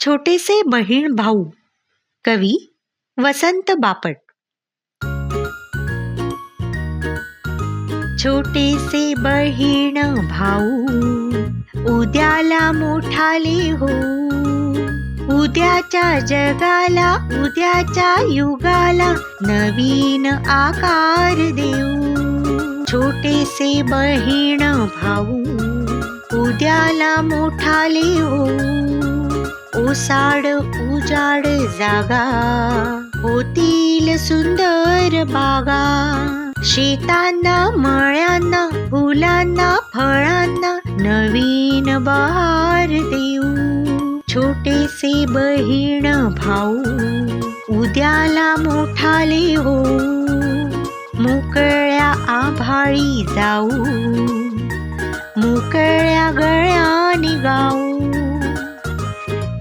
छोटेसे बहीण भाऊ कवी वसंत बापट. छोटेसे बहीण भाऊ उद्याला मोठाले हो उद्याच्या जगाला उद्याच्या युगाला नवीन आकार देऊ. छोटेसे बहीण भाऊ उद्याला मोठाले हो ओसाड उजाड जागा होतील सुंदर बागा. शेतांना मळ्यांना फुलांना फळांना नवीन बहार देऊ. छोटेसे बहीण भाऊ उद्याला मोठाले हो मोकळ्या आभाळी जाऊ. मोकळ्या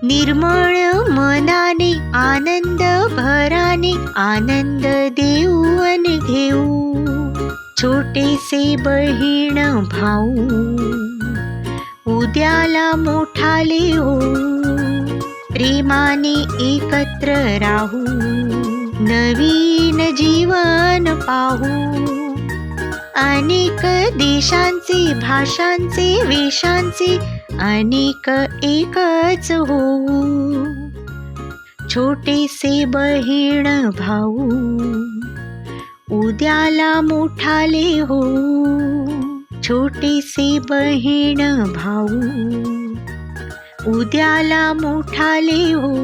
निर्मळ मनाने आनंद भराने आनंद देऊन घेऊ. छोटेसे बहीण भाऊ उद्याला मोठाले हो प्रेमाने एकत्र राहू नवीन जीवन पाहू. अनेक देशांचे भाषांचे वेशांचे अनेक एकच हो छोटेसे बहीण भाऊ उद्याला मोठाले हो छोटेसे बहीण भाऊ उद्याला मोठाले हो